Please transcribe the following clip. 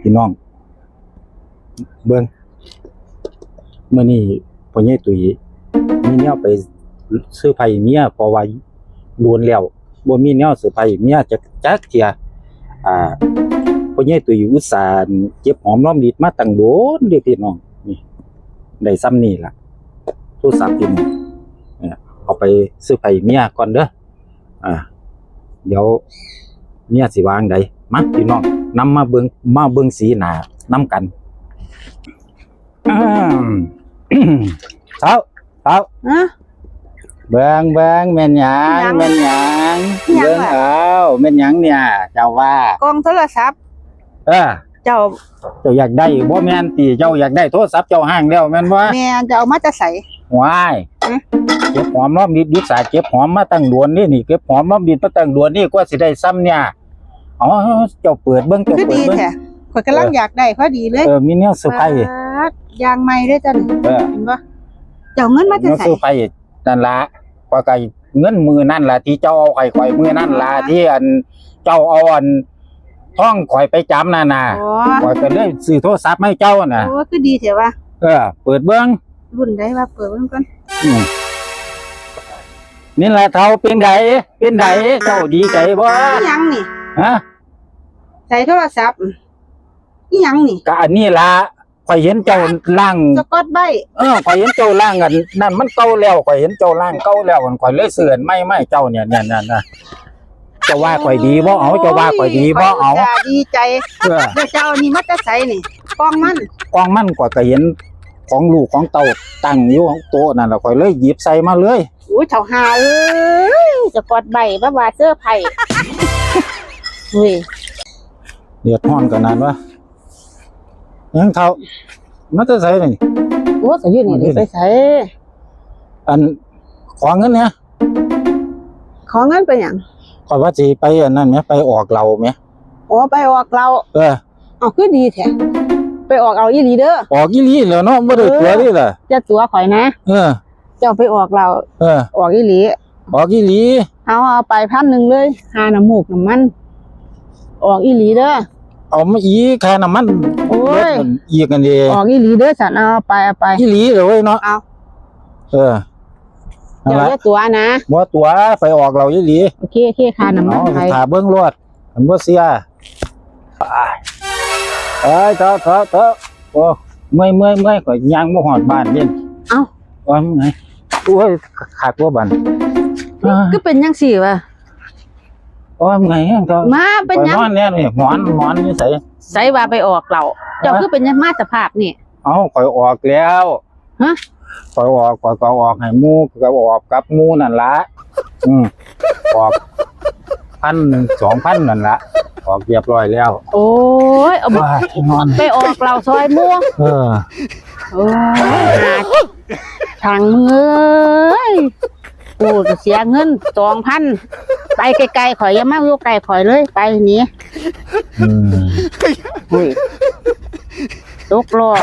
พี่น้อง เบิ่งมื้อนี้พ่อใหญ่ตุ้ยมีแนวไปซื้อไผเมียเพราะว่าโดนแล้วบ่มีแนวซื้อไผเมียจักจักเทียอ่าพ่อใหญ่ตุ้ยอุตส่าห์เก็บหอมรอมริบมาตั้งโดนเด้อพี่น้องนี่ได้ซ้ำนี่ล่ะโทรศัพท์พี่น้องเนี่ยเอาไปซื้อไผเมียก่อนเด้ออ่าเดี๋ยวเมียสิวางใดมาพี่น้อง นำมาเบิงมาเบิงสีหน้านำกันอ้ามเท้าเท้าฮะเบิงเบิงแม่นหยัหยังงแม่นหยังหยังเบิงล่ะเอาแม่นหยังเนี่ย เจ้าว่ากล้องโทรศัพท์ เออเจ้าเจ้าอยากได้บ่แม่นติเจ้าอยากได้โทรศัพท์เจ้าห้างแล้วแม่นบ่แม่จะเอามาจะใส่ว้ายฮะเก็บหอมรอมริบยุทธศาสตร์เก็บหอมมาตั้งดวนนี่นี่เก็บหอมรอมริบมาตั้งดวนนี่กว่าสิได้ซ้ำเนี่ย อ๋อเจ้าเปิดเบิ่งเจ้าคือเปิดดีเบิ่งแท้ข่อยกำลังอยากได้พอดีเลยเออมีแนวเซอร์ไพรส์ป๊าดยางใหม่ด้วยจ้ะนี่เออ เห็นปะเจ้าเงินมาจะเงินใส่ซื้อไปนั่นละกว่าไก่เงินมือนั่นละที่เจ้าเอาไข่ข่อยมือนั่นละที่อันเจ้าเอาอันท่องข่อยไปจำน่ะนะอ๋อข่อยก็เลยซื้อโทรศัพท์ให้เจ้าน่ะ โอ้คือดีเถอะวะเออ เปิดเบิ้งรุ่นได้ว่าเปิดเบิ่งก่อนอืมนี่แหละเท่าเป็นไดเป็นไดเจ้าดีใจบ่อีหยังนี่ฮะ ใส่โทรศัพท์อีหยังนี่ก็อันนี้ละข่อยเห็นเจ้าล่าง สกอตไบรท์เออข่อยเห็นเจ้าล่างอันนั่นมันเก่าแล้วข่อยเห็นเจ้าล่างเก่าแล้วข่อยเลยเสื่อนไม่ไม่เจ้าเนี่ยเนี่ยเนี่ยเนี่ยเจะว่าข่อยดีบ่เอาเจะว่าข่อยดีบ่เอาข่ยจะดีใจเออเดี๋ยวเจ้านี่มาจะใส่นี่กล้องมันกองมันกว่าก็เห็นของลูกของเต่าตั้งอยู่ของโต๊ะนั่นแหละข่อยเลยหยิบใส่มาเลยโอ้ยเจ้าหาเอ้ยสกอตไบรท์บ้าว่าเสื้อไผ่เฮ้ย เดือดร้อนกันนั้นวะยังเท่ามันจะใส่นี่โอ้ยก็อยืนนี่ได้ไปใส่อันขอเงินเนี่ยขอเงินไปหยังข่อยว่าสิไปอันนั้นไหมไปออกเราไหมโอ้ไปออกเราเออเอาคือดีแท้ไปออกเอาอีหลีเด้อออกอีหลีแล้วเนาะบ่ได้ตัวนี่ล่ะจะตัวข่อยนะเออเจ้าไปออกเรา เออ ออกอีหลีออกอีหลีเอาเอาไปพันหนึ่งเลยหาน้ำมูกน้ำมัน ออกอีหลีเด้อเอามาอีกค่าน้ำมันโอ้ยรถมันอีกกันดีออกอีหลีเด้อสันเอาไปเอาไปอีหลีเลยเว้ยเนาะเอาเออนั่นเจ้าล่ะได้ตัวนะบ่ตัวไปออกเราอีหลีโอเคโอเคค่าน้ำมัเอานไปถาเบิ้งรวดมันบ่เสียไปเอ้ยเถอะเถอะเถอะโอ้เมื่อยเมื่อยเมื่อยก็ย่างบ่ฮอดบ้านเด่นเอ้าว่ามึงไงโอ้ยขาดตัวบันอ่าก็เป็นยังสี่วะ โอ้ยมึงไงเถอะมาเป็นไปยังนอนเนี่ยนี่หมอนหมอนนี่ใส่ใส่ว่าไปออกเราเจ้าคือเป็นยังมาสภาพนี่ เอาข่อยออกแล้วฮะ ข่อยออกข่อยก็ออกให้หมู่ก็ออกกับหมู่นั่นละอืมออกพันหนึ่งสองพันนั่นละออกเรียบร้อยแล้วโอ้ยเอาว้ายนอน ไปออกเราซอยม่วงเออโอ้ยหาทางมึงเอ้ยกูจะเสียเงินสองพัน ไปไกลๆข่อยอยังมาอยู่ไกลข่อยเลยไปหนี้อืม ตกรอบ